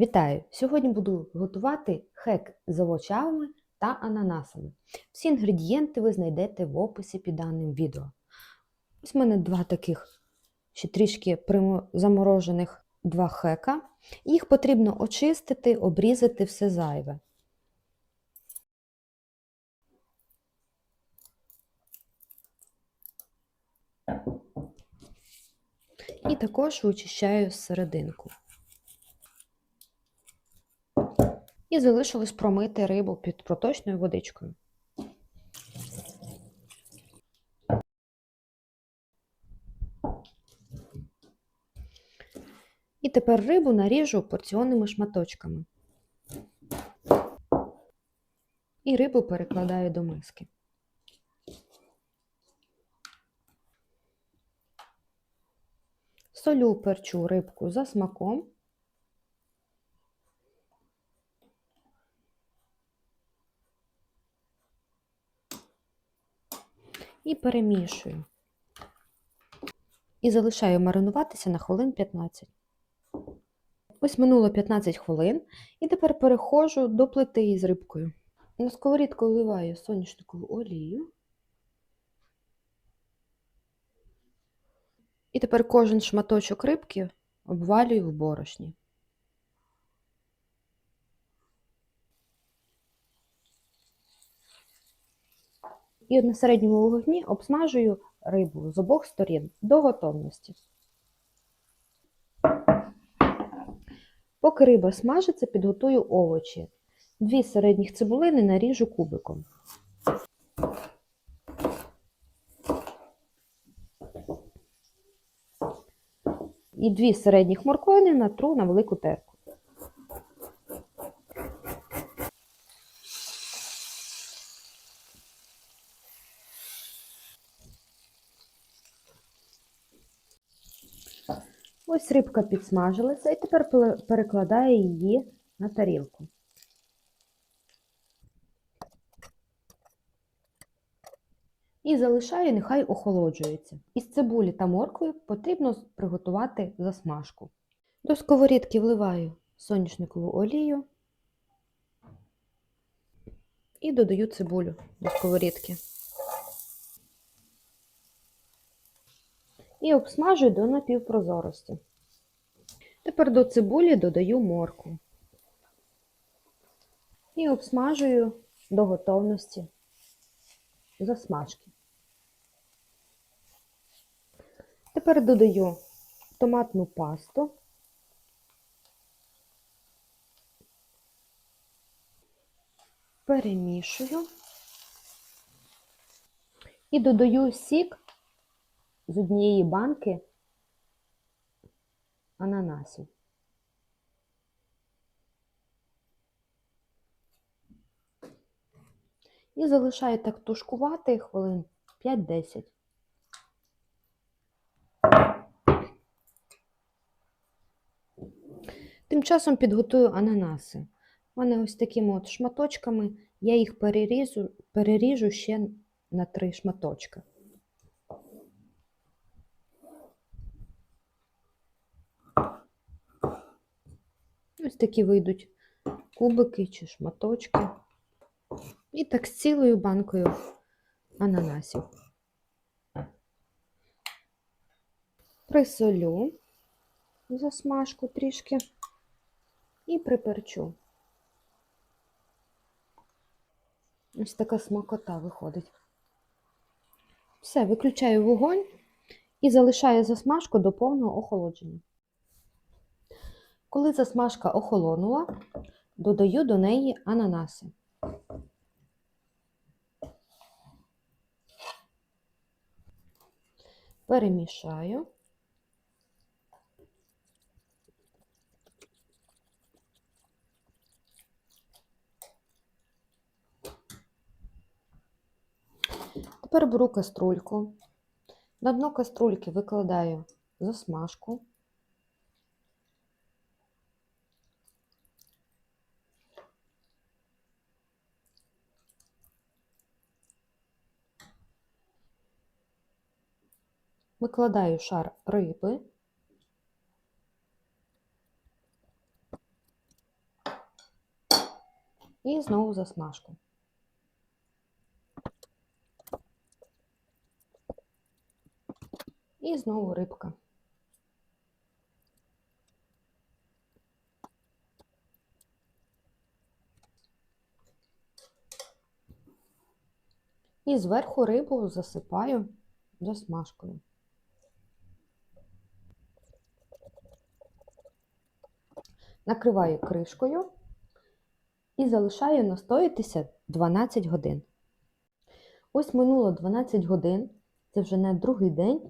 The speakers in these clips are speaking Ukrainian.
Вітаю! Сьогодні буду готувати хек з овочами та ананасами. Всі інгредієнти ви знайдете в описі під даним відео. Ось в мене два таких ще трішки заморожених два хека. Їх потрібно очистити, обрізати все зайве. І також вичищаю серединку. І залишилось промити рибу під проточною водичкою. І тепер рибу наріжу порціонними шматочками. І рибу перекладаю до миски. Солю перчу рибку за смаком. І перемішую. І залишаю маринуватися на хвилин 15. Ось минуло 15 хвилин, і тепер переходжу до плити із рибкою. На сковорідку вливаю соняшникову олію. І тепер кожен шматочок рибки обвалюю в борошні. І на середньому вогні обсмажую рибу з обох сторін до готовності. Поки риба смажиться, підготую овочі. Дві середніх цибулини наріжу кубиком. І дві середніх морквини натру на велику терку. Ось рибка підсмажилася і тепер перекладаю її на тарілку. І залишаю, нехай охолоджується. Із цибулі та моркви потрібно приготувати засмажку. До сковорідки вливаю соняшникову олію і додаю цибулю до сковорідки. І обсмажую до напівпрозорості. Тепер до цибулі додаю моркву і обсмажую до готовності засмажки. Тепер додаю томатну пасту. Перемішую і додаю сік з однієї банки ананасів. І залишаю так тушкувати хвилин 5-10. Тим часом підготую ананаси. У мене ось такими от шматочками, я їх переріжу, переріжу ще на три шматочка. Ось такі вийдуть кубики чи шматочки. І так з цілою банкою ананасів. Присолю засмажку трішки і приперчу. Ось така смакота виходить. Все, виключаю вогонь і залишаю засмажку до повного охолодження. Коли засмажка охолонула, додаю до неї ананаси. Перемішаю. Тепер беру каструльку. На дно каструльки викладаю засмажку. Викладаю шар риби. І знову засмажку. І знову рибка. І зверху рибу засипаю засмажкою. Накриваю кришкою і залишаю настоїтися 12 годин. Ось минуло 12 годин, це вже на другий день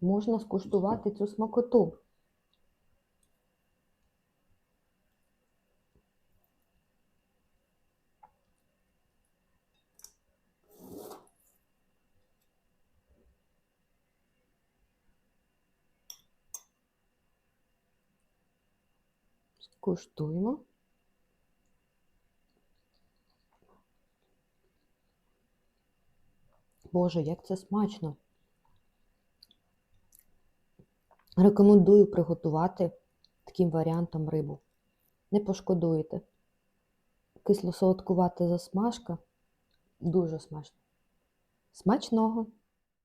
можна скуштувати цю смакоту. Скуштуємо. Боже, як це смачно! Рекомендую приготувати таким варіантом рибу. Не пошкодуєте. Кисло-солодкувата засмажка. Дуже смачно. Смачного!